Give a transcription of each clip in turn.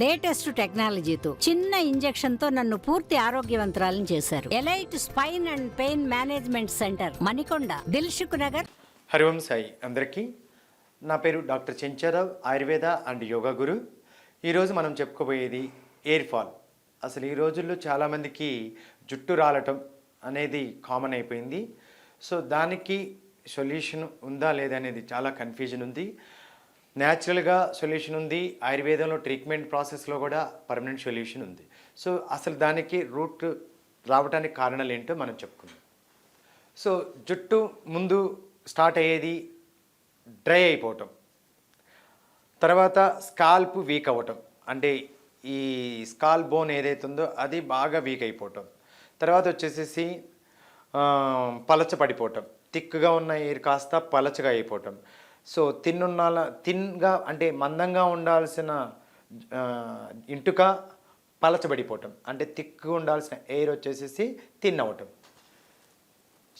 Latest టెక్నాలజీతో చిన్న ఇంజెక్షన్తో నన్ను పూర్తి ఆరోగ్యవంతురాలను చేశారు. Elite spine and pain management centre Manikonda Dilsukhnagar. హరివం Sai అందరికీ నా పేరు doctor Chencharao Ayurveda and yoga guru. ఈరోజు మనం చెప్పుకోబోయేది ఎయిర్ ఫాల్. అసలు ఈ రోజుల్లో చాలామందికి జుట్టు రాలటం అనేది కామన్ అయిపోయింది. సో దానికి సొల్యూషన్ ఉందా లేదా అనేది చాలా కన్ఫ్యూజన్ ఉంది. న్యాచురల్గా సొల్యూషన్ ఉంది. ఆయుర్వేదంలో ట్రీట్మెంట్ ప్రాసెస్లో కూడా పర్మనెంట్ సొల్యూషన్ ఉంది. సో అసలు దానికి రూట్ రావడానికి కారణాలు ఏంటో మనం చెప్పుకుందాం. సో జుట్టు ముందు స్టార్ట్ అయ్యేది డ్రై అయిపోవటం. తర్వాత స్కాల్ప్ వీక్ అవ్వటం. అంటే ఈ స్కాల్ బోన్ ఏదైతుందో అది బాగా వీక్ అయిపోవటం. తర్వాత వచ్చేసేసి పలచ పడిపోవటం. థిక్గా ఉన్న ఎయిర్ కాస్త పలచగా అయిపోవటం. సో తిన్నున్నాల తిన్గా అంటే మందంగా ఉండాల్సిన ఇంటుక పలచబడిపోవటం. అంటే తిక్కు ఉండాల్సిన ఎయిర్ వచ్చేసేసి తిన్ అవ్వటం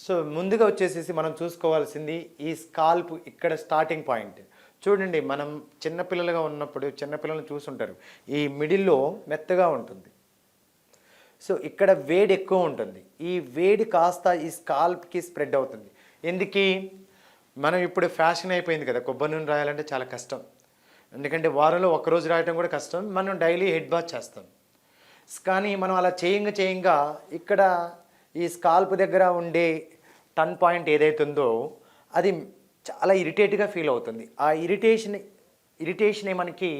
సో ముందుగా వచ్చేసేసి మనం చూసుకోవాల్సింది ఈ స్కాల్ప్ ఇక్కడ స్టార్టింగ్ పాయింట్. చూడండి మనం చిన్నపిల్లలుగా ఉన్నప్పుడు చిన్నపిల్లలను చూసుంటారు. ఈ మిడిల్లో మెత్తగా ఉంటుంది. సో ఇక్కడ వేడి ఎక్కువ ఉంటుంది. ఈ వేడి కాస్త ఈ స్కాల్ప్కి స్ప్రెడ్ అవుతుంది. ఎందుకు? మనం ఇప్పుడు ఫ్యాషన్ అయిపోయింది కదా కొబ్బరి నూనె రాయాలంటే చాలా కష్టం. ఎందుకంటే వారంలో ఒక్కరోజు రాయటం కూడా కష్టం మనం డైలీ హెడ్ బాత్ చేస్తాం. కానీ మనం అలా చేయంగా చేయంగా ఇక్కడ ఈ స్కాల్ప్ దగ్గర ఉండే టన్ పాయింట్ ఏదైతుందో అది చాలా ఇరిటేట్గా ఫీల్ అవుతుంది. ఆ ఇరిటేషన్ ఇరిటేషనే మనకి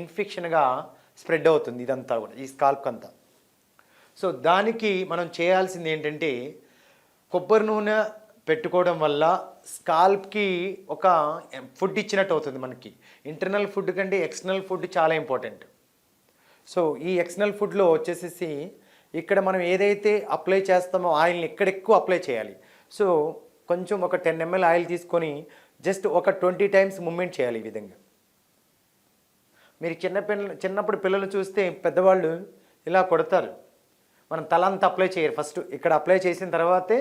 ఇన్ఫెక్షన్గా స్ప్రెడ్ అవుతుంది ఇదంతా కూడా ఈ స్కాల్ప్ అంతా సో దానికి మనం చేయాల్సింది ఏంటంటే కొబ్బరి నూనె పెట్టుకోవడం వల్ల స్కాల్ప్కి ఒక ఫుడ్ ఇచ్చినట్టు అవుతుంది మనకి. ఇంటర్నల్ ఫుడ్ కంటే ఎక్స్టర్నల్ ఫుడ్ చాలా ఇంపార్టెంట్. సో ఈ ఎక్స్టర్నల్ ఫుడ్లో వచ్చేసేసి ఇక్కడ మనం ఏదైతే అప్లై చేస్తామో ఆయిల్ని ఎక్కడ ఎక్కువ అప్లై చేయాలి. సో కొంచెం ఒక టెన్ ఎంఎల్ ఆయిల్ తీసుకొని జస్ట్ ఒక ట్వంటీ టైమ్స్ మూమెంట్ చేయాలి ఈ విధంగా. మీరు చిన్న పిల్ల చిన్నప్పుడు పిల్లలు చూస్తే పెద్దవాళ్ళు ఇలా కొడతారు. మనం తల అంతా అప్లై చేయరు ఫస్ట్. ఇక్కడ అప్లై చేసిన తర్వాతే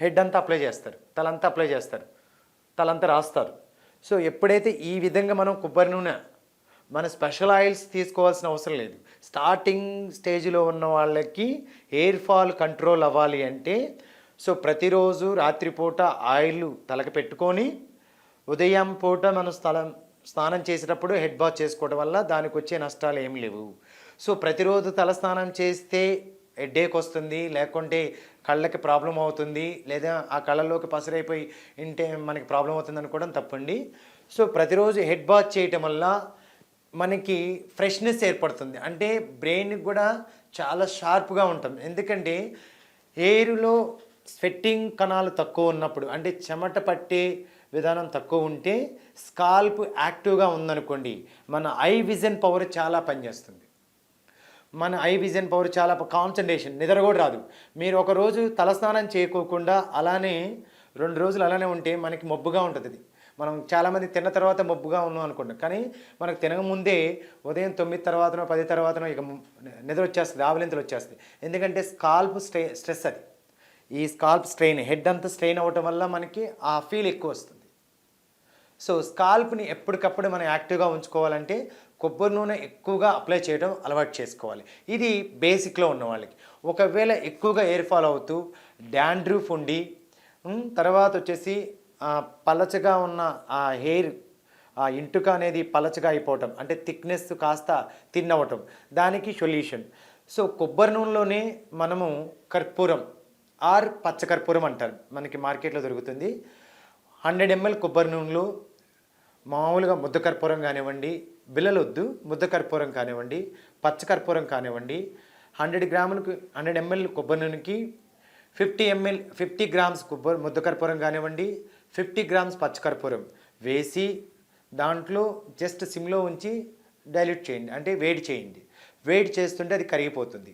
హెడ్ అంతా అప్లై చేస్తారు. తలంతా అప్లై చేస్తారు. తలంతా రాస్తారు. సో ఎప్పుడైతే ఈ విధంగా మనం కొబ్బరి నూనె మన స్పెషల్ ఆయిల్స్ తీసుకోవాల్సిన అవసరం లేదు. స్టార్టింగ్ స్టేజ్లో ఉన్న వాళ్ళకి హెయిర్ ఫాల్ కంట్రోల్ అవ్వాలి అంటే సో ప్రతిరోజు రాత్రిపూట ఆయిల్ తలకు పెట్టుకొని ఉదయం పూట మనం స్థలం స్నానం చేసేటప్పుడు హెడ్ బాత్ చేసుకోవడం వల్ల దానికి వచ్చే నష్టాలు ఏం లేవు. సో ప్రతిరోజు తల స్నానం చేస్తే హెడ్ఏక్ వస్తుంది లేకుంటే కళ్ళకి ప్రాబ్లం అవుతుంది లేదా ఆ కళ్ళలోకి పసరైపోయి ఇంటే మనకి ప్రాబ్లం అవుతుంది అనుకోవడం తప్పండి. సో ప్రతిరోజు హెడ్ బాత్ చేయటం వల్ల మనకి ఫ్రెష్నెస్ ఏర్పడుతుంది. అంటే బ్రెయిన్కి కూడా చాలా షార్ప్గా ఉంటుంది. ఎందుకంటే ఎయిర్లో స్వెట్టింగ్ కణాలు తక్కువ ఉన్నప్పుడు అంటే చెమట పట్టే విధానం తక్కువ ఉంటే స్కాల్ప్ యాక్టివ్గా ఉందనుకోండి మన ఐ విజన్ పవర్ చాలా పనిచేస్తుంది. మన ఐ విజన్ పవర్ చాలా కాన్సన్ట్రేషన్ నిద్ర కూడా రాదు. మీరు ఒక రోజు తలస్నానం చేయకోకుండా అలానే రెండు రోజులు అలానే ఉంటే మనకి మబ్బుగా ఉంటుంది అది మనం చాలామంది తిన్న తర్వాత మబ్బుగా ఉన్నాం అనుకుంటాం కానీ మనకు తినక ముందే ఉదయం తొమ్మిది తర్వాతనో పది తర్వాతనో ఇక నిద్ర వచ్చేస్తుంది ఆవలింతలు వచ్చేస్తుంది. ఎందుకంటే స్కాల్ప్ స్ట్రె స్ట్రెస్ అది. ఈ స్కాల్ప్ స్ట్రెయిన్ హెడ్ అంతా స్ట్రెయిన్ అవ్వటం వల్ల మనకి ఆ ఫీల్ ఎక్కువ వస్తుంది. సో స్కాల్ప్ని ఎప్పటికప్పుడు మనం యాక్టివ్గా ఉంచుకోవాలంటే కొబ్బరి నూనె ఎక్కువగా అప్లై చేయడం అలవాటు చేసుకోవాలి. ఇది బేసిక్లో ఉన్న వాళ్ళకి. ఒకవేళ ఎక్కువగా ఎయిర్ ఫాల్ అవుతూ డాండ్రూఫ్ ఉండి తర్వాత వచ్చేసి పలచగా ఉన్న ఆ హెయిర్ ఆ ఇంటుక అనేది పలచగా అయిపోవటం అంటే థిక్నెస్ కాస్త తిన్నవటం దానికి సొల్యూషన్. సో కొబ్బరి నూనెలోనే మనము కర్పూరం ఆర్ పచ్చకర్పూరం అంటారు మనకి మార్కెట్లో దొరుకుతుంది. హండ్రెడ్ ఎంఎల్ కొబ్బరి నూనెలో మామూలుగా ముద్ద కర్పూరం కానివ్వండి బిల్లలొద్దు ముద్ద కర్పూరం కానివ్వండి పచ్చ కర్పూరం కానివ్వండి హండ్రెడ్ గ్రాములకు హండ్రెడ్ ఎంఎల్ కొబ్బరి నూనెకి ఫిఫ్టీ ఎంఎల్ ఫిఫ్టీ గ్రామ్స్ కొబ్బరి ముద్ద కర్పూరం కానివ్వండి ఫిఫ్టీ గ్రామ్స్ పచ్చకర్పూరం వేసి దాంట్లో జస్ట్ సిమ్లో ఉంచి డైల్యూట్ చేయండి అంటే వేడి చేయండి. వేడి చేస్తుంటే అది కరిగిపోతుంది.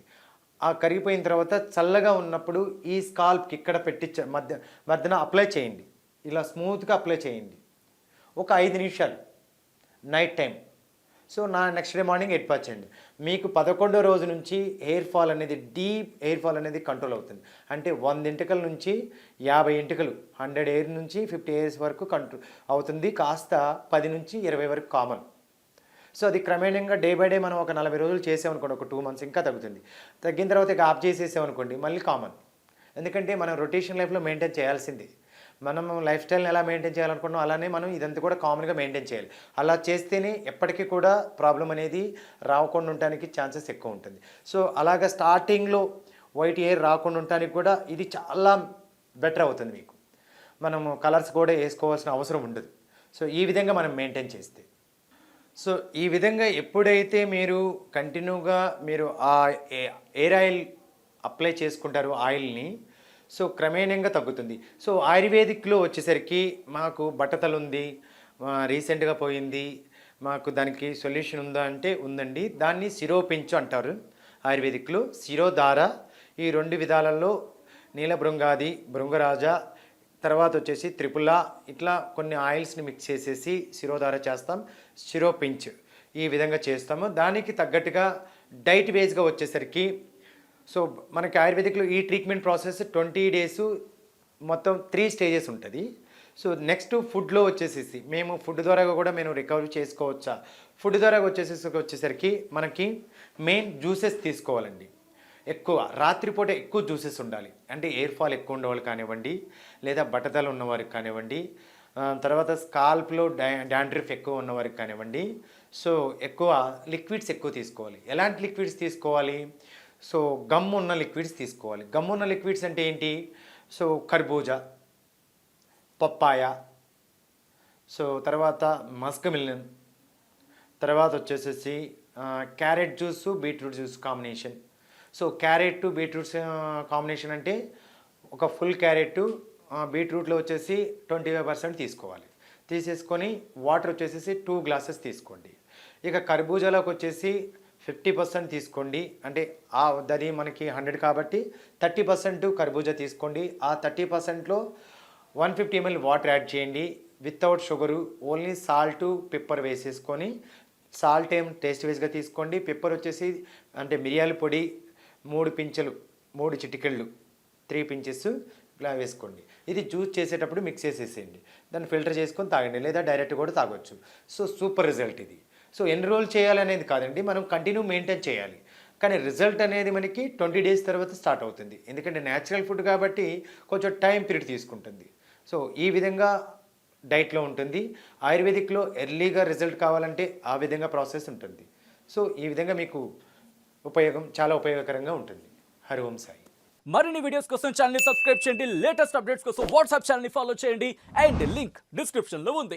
ఆ కరిగిపోయిన తర్వాత చల్లగా ఉన్నప్పుడు ఈ స్కాల్ప్కి ఇక్కడ పెట్టి మధ్య మధ్యన అప్లై చేయండి. ఇలా స్మూత్గా అప్లై చేయండి. ఒక ఐదు నిమిషాలు. నైట్ టైం సో నా next day morning eight percent మీకు పదకొండో రోజు నుంచి హెయిర్ ఫాల్ అనేది డీప్ హెయిర్ ఫాల్ అనేది కంట్రోల్ అవుతుంది. అంటే వంద ఇంటికల నుంచి యాభై ఇంటికలు హండ్రెడ్ ఎయిర్ నుంచి ఫిఫ్టీ ఇయర్స్ వరకు కంట్రోల్ అవుతుంది. కాస్త పది నుంచి ఇరవై వరకు కామన్ సో అది క్రమేణంగా డే బై డే మనం ఒక నలభై రోజులు చేసామనుకోండి ఒక టూ మంత్స్ ఇంకా తగ్గుతుంది. తగ్గిన తర్వాత ఇక ఆఫ్ చేసేసామనుకోండి మళ్ళీ కామన్ ఎందుకంటే మనం రొటేషన్ లైఫ్లో మెయింటైన్ చేయాల్సింది. మనం లైఫ్ స్టైల్ని ఎలా మెయింటైన్ చేయాలనుకుంటున్నాం అలానే మనం ఇదంతా కూడా కామన్గా మెయింటైన్ చేయాలి. అలా చేస్తేనే ఎప్పటికీ కూడా ప్రాబ్లం అనేది రాకుండా ఉండటానికి ఛాన్సెస్ ఎక్కువ ఉంటుంది. సో అలాగా స్టార్టింగ్లో వైట్ హెయిర్ రాకుండా ఉండటానికి కూడా ఇది చాలా బెటర్ అవుతుంది మీకు. మనము కలర్స్ కూడా వేసుకోవాల్సిన అవసరం ఉండదు. సో ఈ విధంగా మనం మెయింటైన్ చేస్తే. సో ఈ విధంగా ఎప్పుడైతే మీరు కంటిన్యూగా మీరు ఆ ఏ- ఎయిర్ ఆయిల్ అప్లై చేసుకుంటారో ఆయిల్ని సో క్రమేణంగా తగ్గుతుంది. సో ఆయుర్వేదిక్లో వచ్చేసరికి మాకు బట్టతలు ఉంది రీసెంట్గా పోయింది మాకు దానికి సొల్యూషన్ ఉందా అంటే ఉందండి. దాన్ని శిరోపించు అంటారు ఆయుర్వేదిక్లో. శిరోధార ఈ రెండు విధాలలో నీల భృంగాది భృంగరాజ తర్వాత వచ్చేసి త్రిపుల ఇట్లా కొన్ని ఆయిల్స్ని మిక్స్ చేసేసి శిరోధార చేస్తాం శిరోపించు ఈ విధంగా చేస్తాము. దానికి తగ్గట్టుగా డైట్ బేస్గా వచ్చేసరికి సో మనకి ఆయుర్వేదిక్లో ఈ ట్రీట్మెంట్ ప్రాసెస్ ట్వంటీ డేస్ మొత్తం త్రీ స్టేజెస్ ఉంటుంది. సో నెక్స్ట్ ఫుడ్లో వచ్చేసేసి మేము ఫుడ్ ద్వారా కూడా మేము రికవరీ చేసుకోవచ్చా? ఫుడ్ ద్వారా వచ్చేసేసి వచ్చేసరికి మనకి మెయిన్ జ్యూసెస్ తీసుకోవాలండి. ఎక్కువ రాత్రిపూట ఎక్కువ జ్యూసెస్ ఉండాలి. అంటే ఎయిర్ ఫాల్ ఎక్కువ ఉండేవాళ్ళు కానివ్వండి లేదా బట్టతలు ఉన్నవారికి కానివ్వండి తర్వాత స్కాల్ప్లో డా డాండ్రిఫ్ ఎక్కువ ఉన్నవారికి కానివ్వండి. సో ఎక్కువ లిక్విడ్స్ ఎక్కువ తీసుకోవాలి. ఎలాంటి లిక్విడ్స్ తీసుకోవాలి? సో గమ్ ఉన్న లిక్విడ్స్ తీసుకోవాలి. గమ్ ఉన్న లిక్విడ్స్ అంటే ఏంటి? సో కర్బూజా పప్పాయ సో తర్వాత మస్క్ మిలన్ తర్వాత వచ్చేసేసి carrot juice beetroot juice combination. So carrot beetroots combination అంటే ఒక ఫుల్ క్యారెట్ బీట్రూట్లో వచ్చేసి ట్వంటీ ఫైవ్ పర్సెంట్ తీసుకోవాలి. తీసేసుకొని వాటర్ వచ్చేసేసి టూ గ్లాసెస్ తీసుకోండి. ఇక కర్బూజాలోకి వచ్చేసి ఫిఫ్టీ పర్సెంట్ తీసుకోండి. అంటే ఆ దది మనకి హండ్రెడ్ కాబట్టి థర్టీ పర్సెంట్ కర్బూజా తీసుకోండి. ఆ థర్టీ పర్సెంట్లో one fifty ml water add చేయండి. Without sugar only salt pepper వేసేసుకొని సాల్ట్ ఏం టేస్ట్ వైజ్గా తీసుకోండి. పెప్పర్ వచ్చేసి అంటే మిరియాల పొడి మూడు పించెలు మూడు చిటికెళ్ళు త్రీ పించెస్ ఇలా వేసుకోండి. ఇది జ్యూస్ చేసేటప్పుడు మిక్స్ చేసేసేయండి. దాన్ని ఫిల్టర్ చేసుకొని తాగండి. లేదా డైరెక్ట్ కూడా తాగొచ్చు. సో సూపర్ రిజల్ట్ ఇది. సో ఎన్ని రోజులు చేయాలనేది కాదండి మనం కంటిన్యూ మెయింటైన్ చేయాలి. కానీ రిజల్ట్ అనేది మనకి ట్వంటీ డేస్ తర్వాత స్టార్ట్ అవుతుంది. ఎందుకంటే న్యాచురల్ ఫుడ్ కాబట్టి కొంచెం టైం పీరియడ్ తీసుకుంటుంది. సో ఈ విధంగా డైట్లో ఉంటుంది. ఆయుర్వేదిక్లో ఎర్లీగా రిజల్ట్ కావాలంటే ఆ విధంగా ప్రాసెస్ ఉంటుంది. సో ఈ విధంగా మీకు ఉపయోగం చాలా ఉపయోగకరంగా ఉంటుంది. హరి ఓం సాయి. మరిన్ని వీడియోస్ కోసం ఛానల్ సబ్స్క్రైబ్ చేయండి. లేటెస్ట్ అప్డేట్స్ కోసం వాట్సాప్ ఛానల్ని ఫాలో చేయండి. అండ్ లింక్ డిస్క్రిప్షన్లో ఉంది.